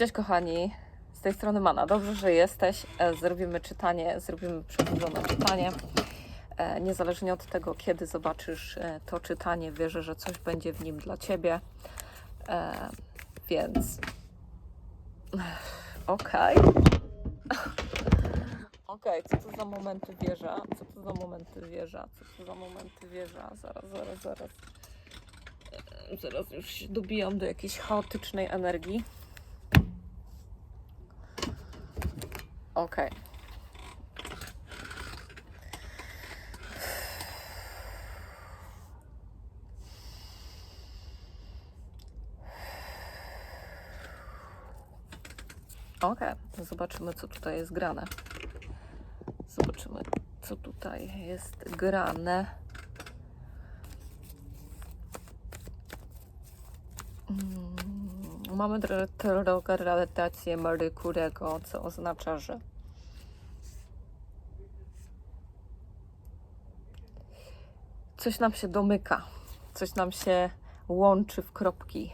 Cześć kochani, z tej strony Mana. Dobrze, że jesteś. E, Zrobimy czytanie, zrobimy przedłużone czytanie. E, Niezależnie od tego, kiedy zobaczysz e, to czytanie, wierzę, że coś będzie w nim dla Ciebie. Więc okej. Okej, co to za momenty wieża? Co to za momenty wieża? Co to za momenty wieża? Zaraz, zaraz, zaraz. Zaraz już się dobijam do jakiejś chaotycznej energii. Okej. Okej, zobaczymy co tutaj jest grane. Zobaczymy co tutaj jest grane. Mm, Mamy retrogradację Merkurego, co oznacza, że coś nam się domyka, coś nam się łączy w kropki,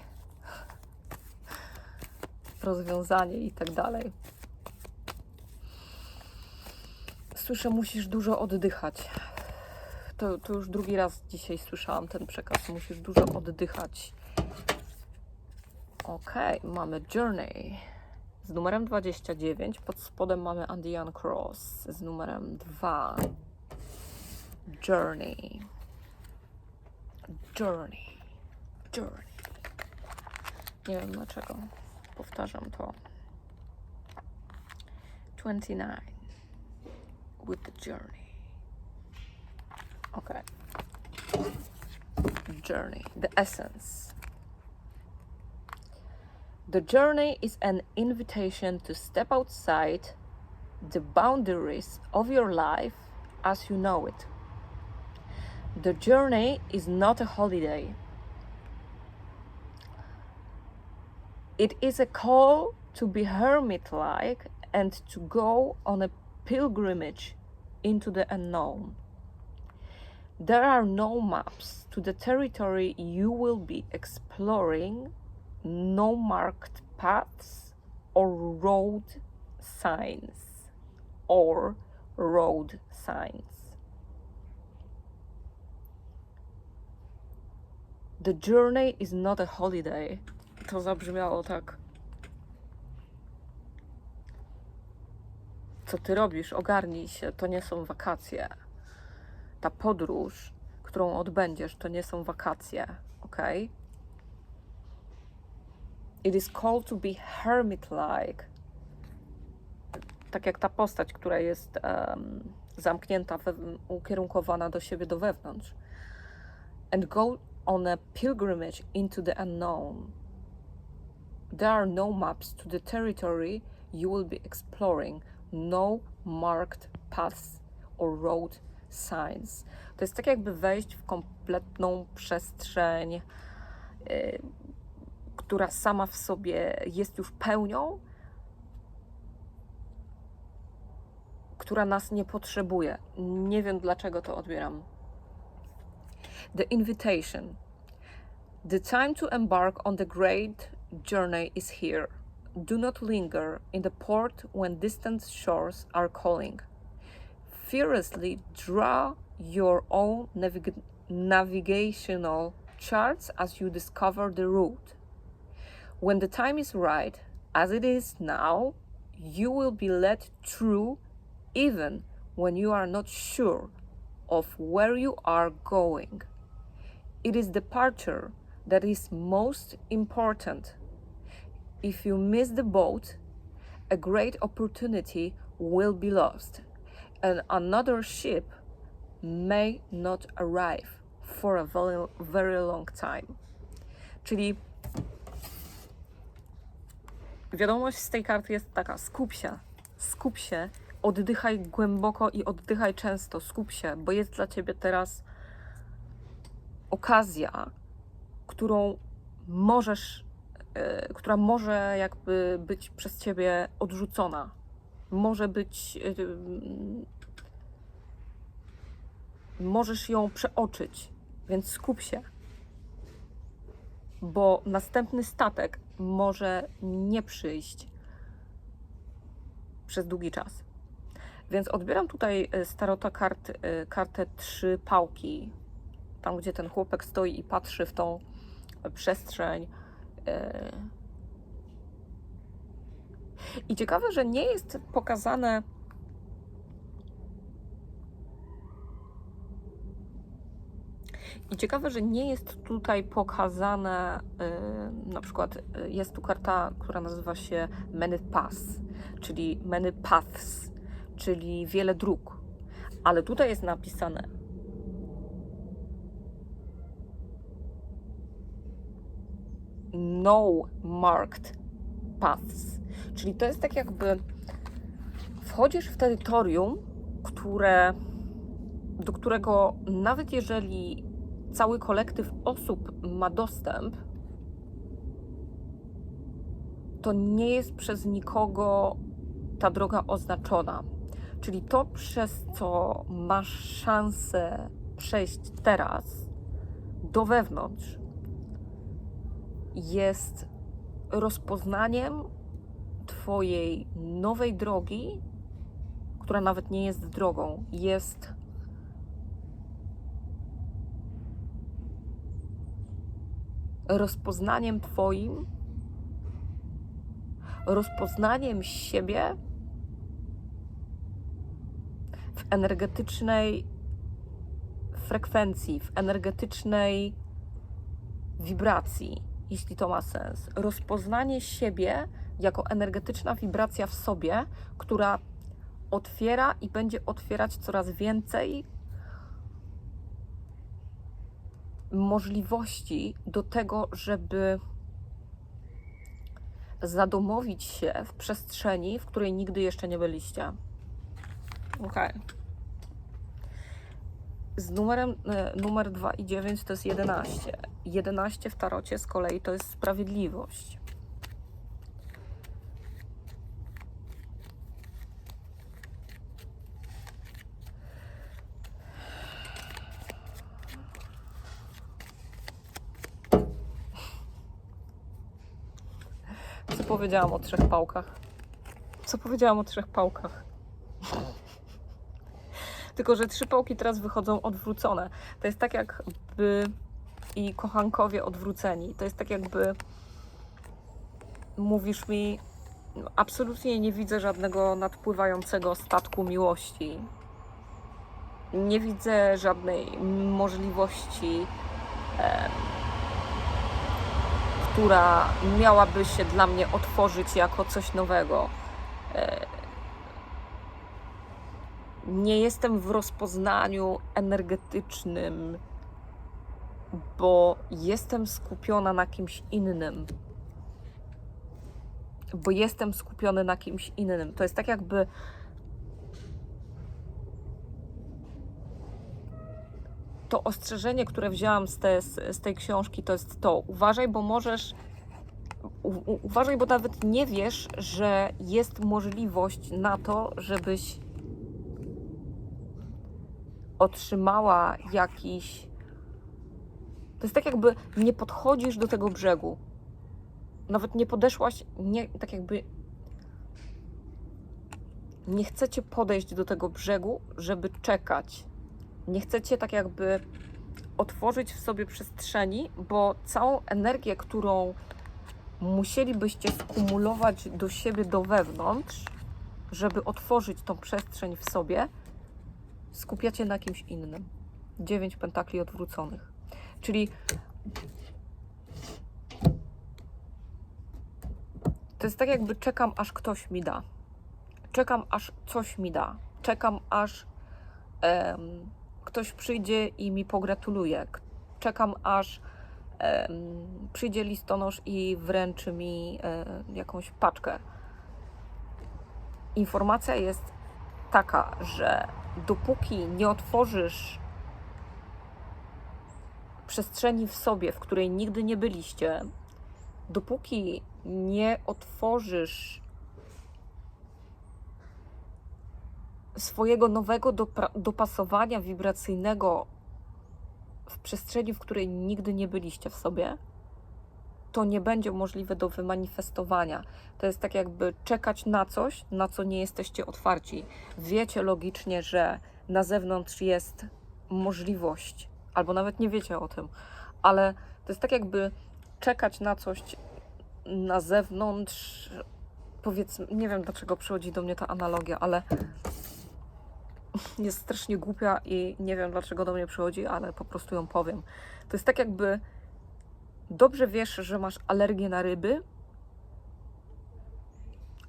rozwiązanie i tak dalej. Słyszę, musisz dużo oddychać. To, to już drugi raz dzisiaj słyszałam ten przekaz. Musisz dużo oddychać. Okej, mamy Journey z numerem 29. Pod spodem mamy Andean Cross z numerem 2. Journey. Journey. Journey. Nie wiem dlaczego. Powtarzam to. 29. With the journey. Okay. Journey. The essence. The journey is an invitation to step outside the boundaries of your life as you know it. The journey is not a holiday. It is a call to be hermit like and to go on a pilgrimage into the unknown. There are no maps to the territory you will be exploring, no marked paths or road signs or road signs. The journey is not a holiday. To zabrzmiało tak. Co ty robisz? Ogarnij się, to nie są wakacje. Ta podróż, którą odbędziesz, to nie są wakacje, ok? It is called to be hermit-like. Tak jak ta postać, która jest em, zamknięta, ukierunkowana do siebie, do wewnątrz. And go on a pilgrimage into the unknown. There are no maps to the territory you will be exploring, no marked paths or road signs. To jest tak jakby wejść w kompletną przestrzeń, y, która sama w sobie jest już pełnią, która nas nie potrzebuje. Nie wiem dlaczego to odbieram. The invitation. The time to embark on the great journey is here. Do not linger in the port when distant shores are calling. Fearlessly draw your own navig- navigational charts as you discover the route. When the time is right, as it is now, you will be led through even when you are not sure of where you are going. It is departure that is most important. If you miss the boat, a great opportunity will be lost, and another ship may not arrive for a very, very long time. Czyli wiadomość z tej karty jest taka: skup się, skup się, oddychaj głęboko i oddychaj często, skup się, bo jest dla ciebie teraz okazja, którą możesz, e, która może jakby być przez ciebie odrzucona. Może być. e, możesz ją przeoczyć, więc skup się. bo następny statek może nie przyjść przez długi czas. Więc odbieram tutaj z tarota kart, kartę trzy pałki. Tam, gdzie ten chłopak stoi i patrzy w tą przestrzeń. y. I ciekawe, że nie jest pokazane. I ciekawe, że nie jest tutaj pokazane, y, na przykład y, jest tu karta, która nazywa się Many Paths, czyli Many Paths, czyli wiele dróg. Ale tutaj jest napisane No Marked Paths. Czyli to jest tak jakby wchodzisz w terytorium, które, do którego nawet jeżeli cały kolektyw osób ma dostęp, to nie jest przez nikogo ta droga oznaczona. Czyli to, przez co masz szansę przejść teraz do wewnątrz, jest rozpoznaniem Twojej nowej drogi, która nawet nie jest drogą, jest rozpoznaniem Twoim, rozpoznaniem siebie w energetycznej frekwencji, w energetycznej wibracji, jeśli to ma sens. Rozpoznanie siebie jako energetyczna wibracja w sobie, która otwiera i będzie otwierać coraz więcej możliwości do tego, żeby zadomowić się w przestrzeni, w której nigdy jeszcze nie byliście. Okej. Z numerem e, numer 2 i 9 to jest 11. 11 w tarocie z kolei to jest sprawiedliwość. Co powiedziałam o trzech pałkach? Co powiedziałam o trzech pałkach? Tylko, że trzy pałki teraz wychodzą odwrócone. To jest tak jakby i kochankowie odwróceni. To jest tak jakby mówisz mi, no, absolutnie nie widzę żadnego nadpływającego statku miłości. Nie widzę żadnej możliwości, em, która miałaby się dla mnie otworzyć jako coś nowego. E, nie jestem w rozpoznaniu energetycznym, bo jestem skupiona na kimś innym. Bo jestem skupiony na kimś innym. To jest tak jakby. To ostrzeżenie, które wzięłam z, te, z tej książki, to jest to. Uważaj, bo możesz. Uważaj, bo nawet nie wiesz, że jest możliwość na to, żebyś otrzymała jakiś. To jest tak, jakby nie podchodzisz do tego brzegu. Nawet nie podeszłaś, nie, tak jakby. Nie chcecie podejść do tego brzegu, żeby czekać. Nie chcecie tak jakby otworzyć w sobie przestrzeni, bo całą energię, którą musielibyście skumulować do siebie, do wewnątrz, żeby otworzyć tą przestrzeń w sobie, skupiacie na kimś innym. Dziewięć pentakli odwróconych. Czyli to jest tak, jakby czekam, aż ktoś mi da. Czekam, aż coś mi da. Czekam, aż em, ktoś przyjdzie i mi pogratuluje. Czekam, aż em, przyjdzie listonosz i wręczy mi e, jakąś paczkę. Informacja jest taka, że dopóki nie otworzysz przestrzeni w sobie, w której nigdy nie byliście, dopóki nie otworzysz swojego nowego dopasowania wibracyjnego w przestrzeni, w której nigdy nie byliście w sobie, to nie będzie możliwe do wymanifestowania. To jest tak jakby czekać na coś, na co nie jesteście otwarci. Wiecie logicznie, że na zewnątrz jest możliwość, albo nawet nie wiecie o tym, ale to jest tak jakby czekać na coś na zewnątrz. Powiedzmy, nie wiem dlaczego przychodzi do mnie ta analogia, ale jest strasznie głupia i nie wiem dlaczego do mnie przychodzi, ale po prostu ją powiem. To jest tak jakby dobrze wiesz, że masz alergię na ryby,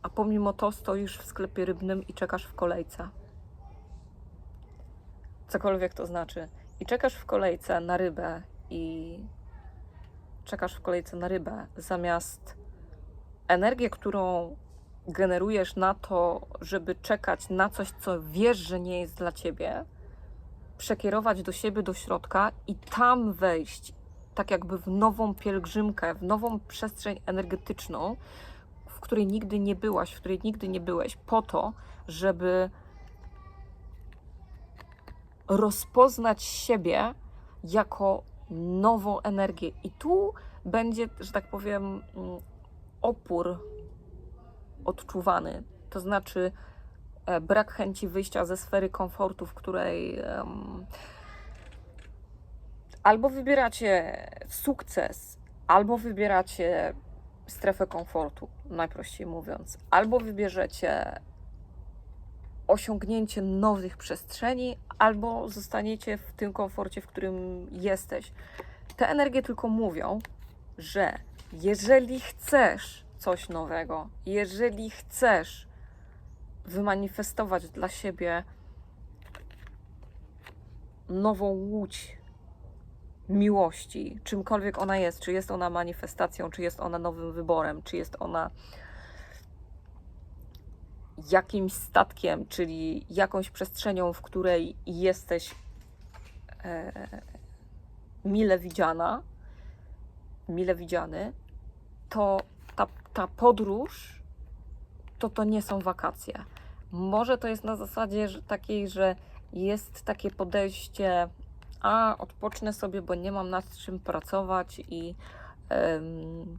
a pomimo to stoisz w sklepie rybnym i czekasz w kolejce. Cokolwiek to znaczy. I czekasz w kolejce na rybę i czekasz w kolejce na rybę zamiast energię, którą generujesz na to, żeby czekać na coś, co wiesz, że nie jest dla ciebie, przekierować do siebie, do środka i tam wejść, tak jakby w nową pielgrzymkę, w nową przestrzeń energetyczną, w której nigdy nie byłaś, w której nigdy nie byłeś, po to, żeby rozpoznać siebie jako nową energię. I tu będzie, że tak powiem, mm, opór odczuwany. To znaczy e, brak chęci wyjścia ze sfery komfortu, w której em, albo wybieracie sukces, albo wybieracie strefę komfortu, najprościej mówiąc, albo wybierzecie osiągnięcie nowych przestrzeni, albo zostaniecie w tym komforcie, w którym jesteś. Te energie tylko mówią, że jeżeli chcesz coś nowego, jeżeli chcesz wymanifestować dla siebie nową łódź miłości, czymkolwiek ona jest, czy jest ona manifestacją, czy jest ona nowym wyborem, czy jest ona jakimś statkiem, czyli jakąś przestrzenią, w której jesteś e, mile widziana, mile widziany, to ta, ta podróż to to nie są wakacje. Może to jest na zasadzie że takiej, że jest takie podejście, a odpocznę sobie, bo nie mam nad czym pracować i em,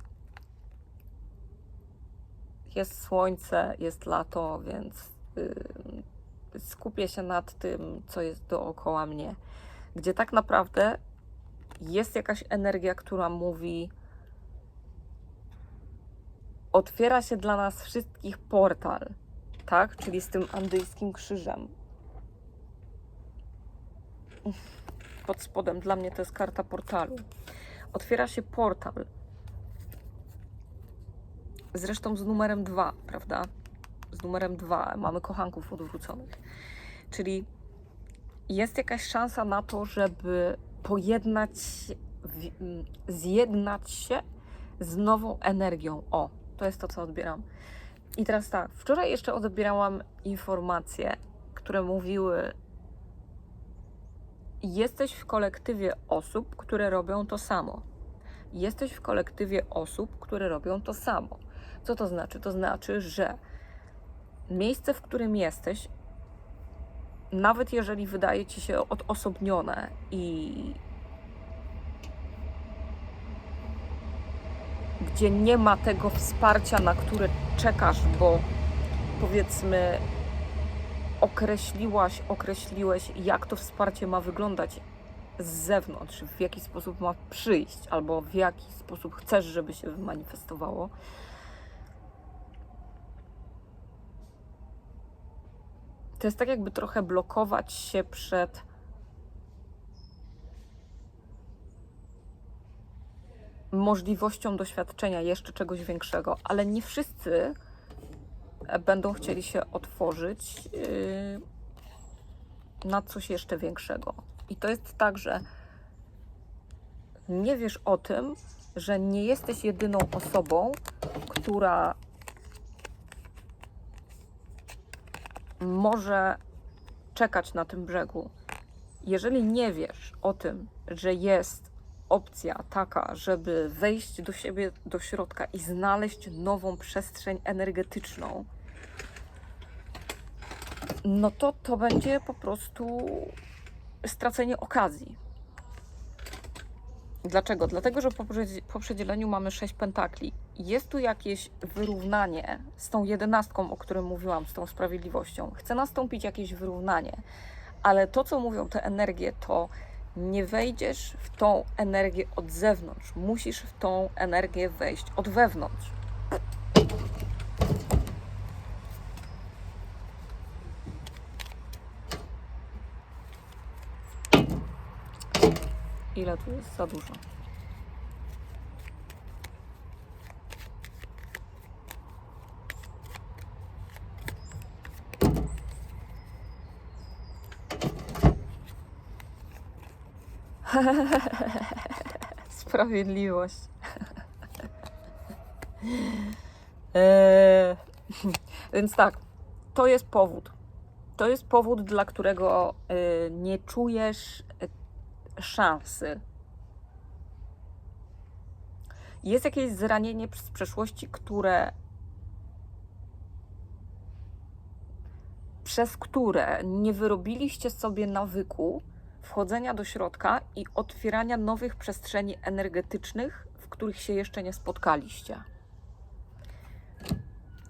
jest słońce, jest lato, więc y, skupię się nad tym, co jest dookoła mnie. Gdzie tak naprawdę jest jakaś energia, która mówi: Otwiera się dla nas wszystkich portal, tak? Czyli z tym andyjskim krzyżem. Pod spodem dla mnie to jest karta portalu. Otwiera się portal Zresztą z numerem 2, prawda? Z numerem 2 mamy kochanków odwróconych. Czyli jest jakaś szansa na to, żeby pojednać, zjednać się z nową energią. O, to jest to, co odbieram. I teraz tak, wczoraj jeszcze odbierałam informacje, które mówiły: Jesteś w kolektywie osób, które robią to samo. Jesteś w kolektywie osób, które robią to samo. Co to znaczy? To znaczy, że miejsce, w którym jesteś, nawet jeżeli wydaje ci się odosobnione i gdzie nie ma tego wsparcia, na które czekasz, bo powiedzmy określiłaś, określiłeś, jak to wsparcie ma wyglądać z zewnątrz, w jaki sposób ma przyjść, albo w jaki sposób chcesz, żeby się wymanifestowało. To jest tak, jakby trochę blokować się przed możliwością doświadczenia jeszcze czegoś większego, ale nie wszyscy będą chcieli się otworzyć yy, na coś jeszcze większego. I to jest tak, że nie wiesz o tym, że nie jesteś jedyną osobą, która może czekać na tym brzegu. Jeżeli nie wiesz o tym, że jest opcja taka, żeby wejść do siebie, do środka i znaleźć nową przestrzeń energetyczną, no to to będzie po prostu stracenie okazji. Dlaczego? Dlatego, że po, przedzi- po przedzieleniu mamy 6 pentakli. Jest tu jakieś wyrównanie z tą jedenastką, o którym mówiłam, z tą sprawiedliwością. Chce nastąpić jakieś wyrównanie, ale to, co mówią te energie, to nie wejdziesz w tą energię od zewnątrz. Musisz w tą energię wejść od wewnątrz. Ile tu jest za dużo? Sprawiedliwość. Eee, Więc tak, to jest powód. To jest powód, dla którego y, nie czujesz szansy. Jest jakieś zranienie z przeszłości, które przez które nie wyrobiliście sobie nawyku wchodzenia do środka i otwierania nowych przestrzeni energetycznych, w których się jeszcze nie spotkaliście.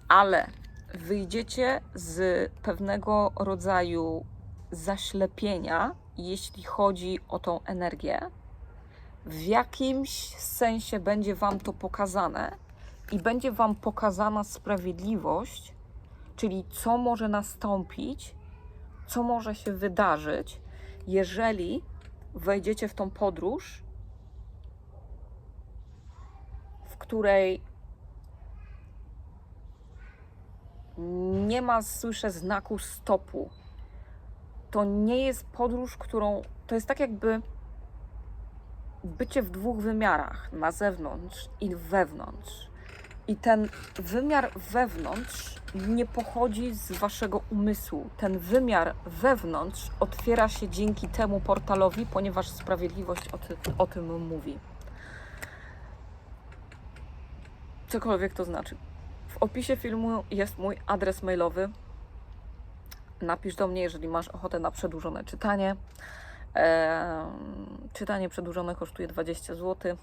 Ale wyjdziecie z pewnego rodzaju zaślepienia, jeśli chodzi o tą energię. W jakimś sensie będzie Wam to pokazane i będzie Wam pokazana sprawiedliwość, czyli co może nastąpić, co może się wydarzyć, jeżeli wejdziecie w tą podróż, w której nie ma, słyszę, znaku stopu. To nie jest podróż, którą. To jest tak jakby bycie w dwóch wymiarach na zewnątrz i wewnątrz. I ten wymiar wewnątrz nie pochodzi z waszego umysłu. Ten wymiar wewnątrz otwiera się dzięki temu portalowi, ponieważ sprawiedliwość o, ty, o tym mówi. Cokolwiek to znaczy. W opisie filmu jest mój adres mailowy. Napisz do mnie, jeżeli masz ochotę na przedłużone czytanie. Czytanie przedłużone kosztuje 20 zł.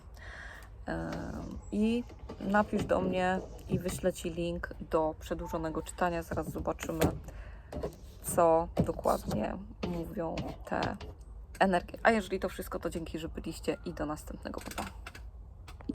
I napisz do mnie i wyślę Ci link do przedłużonego czytania. Zaraz zobaczymy, co dokładnie mówią te energie. A jeżeli to wszystko, to dzięki, że byliście i do następnego. Pa.